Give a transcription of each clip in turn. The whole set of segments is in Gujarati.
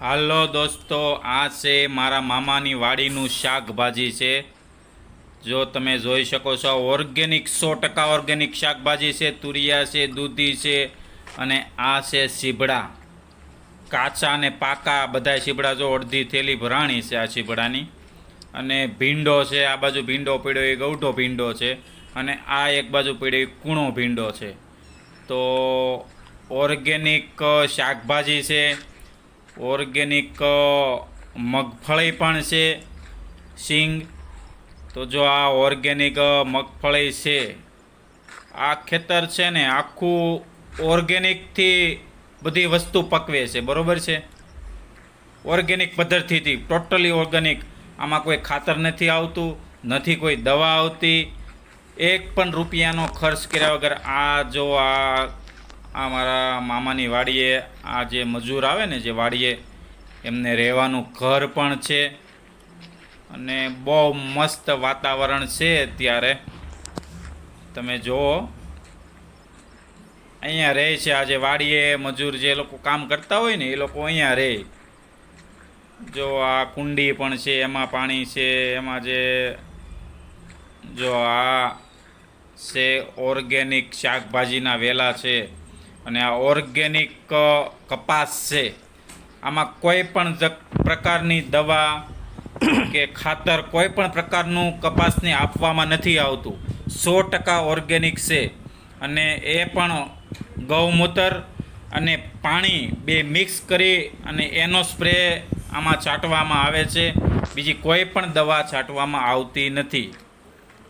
હાલો દોસ્તો, આ છે મારા મામાની વાડીનું શાકભાજી છે. જો તમે જોઈ શકો છો, ઓર્ગેનિક, સો ટકા ઓર્ગેનિક શાકભાજી છે, તુરિયા છે, દૂધી છે અને આ છે સીબડા કાચા અને પાકા બધા સીબડા જો અડધી થેલી ભરાણી છે આ સીબડાની અને ભીંડો છે, આ બાજુ ભીંડો પીડ્યો, એ ગૌઠો ભીંડો છે અને આ એક બાજુ પીડ્યો, એ કૂણો ભીંડો છે. તો ઓર્ગેનિક શાકભાજી છે ઓર્ગેનિક મગફળી પણ છે, સિંગ. તો જો આ ઓર્ગેનિક મગફળી છે, આ ખેતર છે ને, આખું ઓર્ગેનિકથી બધી વસ્તુ પકવે છે, બરોબર છે? ઓર્ગેનિક પદ્ધતિથી, ટોટલી ઓર્ગેનિક. આમાં કોઈ ખાતર નથી આવતું, નથી કોઈ દવા આવતી. એક પણ રૂપિયાનો ખર્ચ કર્યા વગર આ જો આ આ મારા મામાની વાડીએ આ જે મજૂર આવે ને જે વાડીએ, એમને રહેવાનું ઘર પણ છે અને બહુ મસ્ત વાતાવરણ છે અત્યારે. તમે જુઓ. અહીંયા રહે છે આજે વાડીએ મજૂર જે લોકો કામ કરતા હોય ને, એ લોકો અહીંયા રહે. જો આ કુંડી પણ છે, એમાં પાણી છે, એમાં જે જો આ છે ઓર્ગેનિક શાકભાજીના વેલા છે. અને આ ઓર્ગેનિક કપાસ છે. આમાં કોઈ પણ પ્રકારની દવા કે ખાતર કોઈ પણ પ્રકારનું કપાસને આપવામાં નથી આવતું. સો ટકા ઓર્ગેનિક છે. અને એ પણ ગૌમૂત્ર અને પાણી બે મિક્સ કરી અને એનો સ્પ્રે આમાં છાંટવામાં આવે છે. બીજી કોઈ પણ દવા છાંટવામાં આવતી નથી.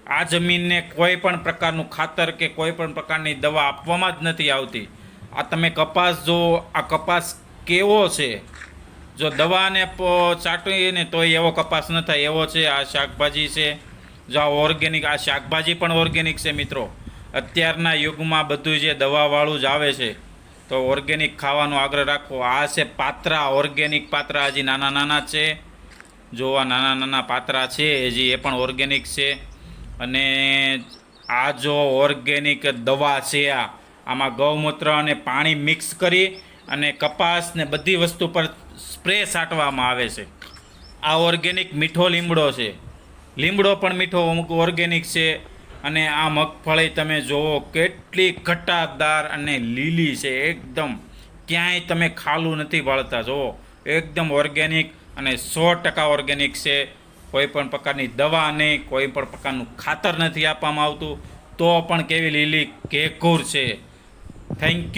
આ જમીનને કોઈ પણ પ્રકારનું ખાતર કે કોઈ પણ પ્રકારની દવા આપવામાં જ નથી આવતી. આ તમે કપાસ જો, આ કપાસ કેવો છે? જો દવાને ચાટવીએ ચાટીને તોય એવો કપાસ ન થાય, એવો છે, આ શાકભાજી છે. જો આ ઓર્ગેનિક, આ શાકભાજી પણ ઓર્ગેનિક છે મિત્રો. અત્યારના યુગમાં બધું જે દવાવાળું જ આવે છે, તો ઓર્ગેનિક ખાવાનો આગ્રહ રાખવો આ છે પાત્રા, ઓર્ગેનિક પાત્રા હજી નાના નાના છે. જો આ નાના નાના પાત્રા છે, હજી એ પણ ઓર્ગેનિક છે. અને આ જો ઓર્ગેનિક દવા છે આ આમાં ગૌમૂત્ર અને પાણી મિક્સ કરી અને કપાસ ને બધી વસ્તુ પર સ્પ્રે છાંટવામાં આવે છે. આ ઓર્ગેનિક મીઠો લીમડો છે. લીમડો પણ મીઠો અમુક ઓર્ગેનિક છે અને આ મગફળી તમે જુઓ કેટલી ઘટાદાર અને લીલી છે. એકદમ ક્યાંય તમે ખાલું નથી વાળતા. જુઓ, એકદમ ઓર્ગેનિક અને સો ટકા ઓર્ગેનિક છે. કોઈ પણ પ્રકારની દવા નહીં, કોઈ પણ પ્રકારનું ખાતર નથી આપવામાં આવતું. તો પણ કેવી લીલી કેકુર છે. Thank you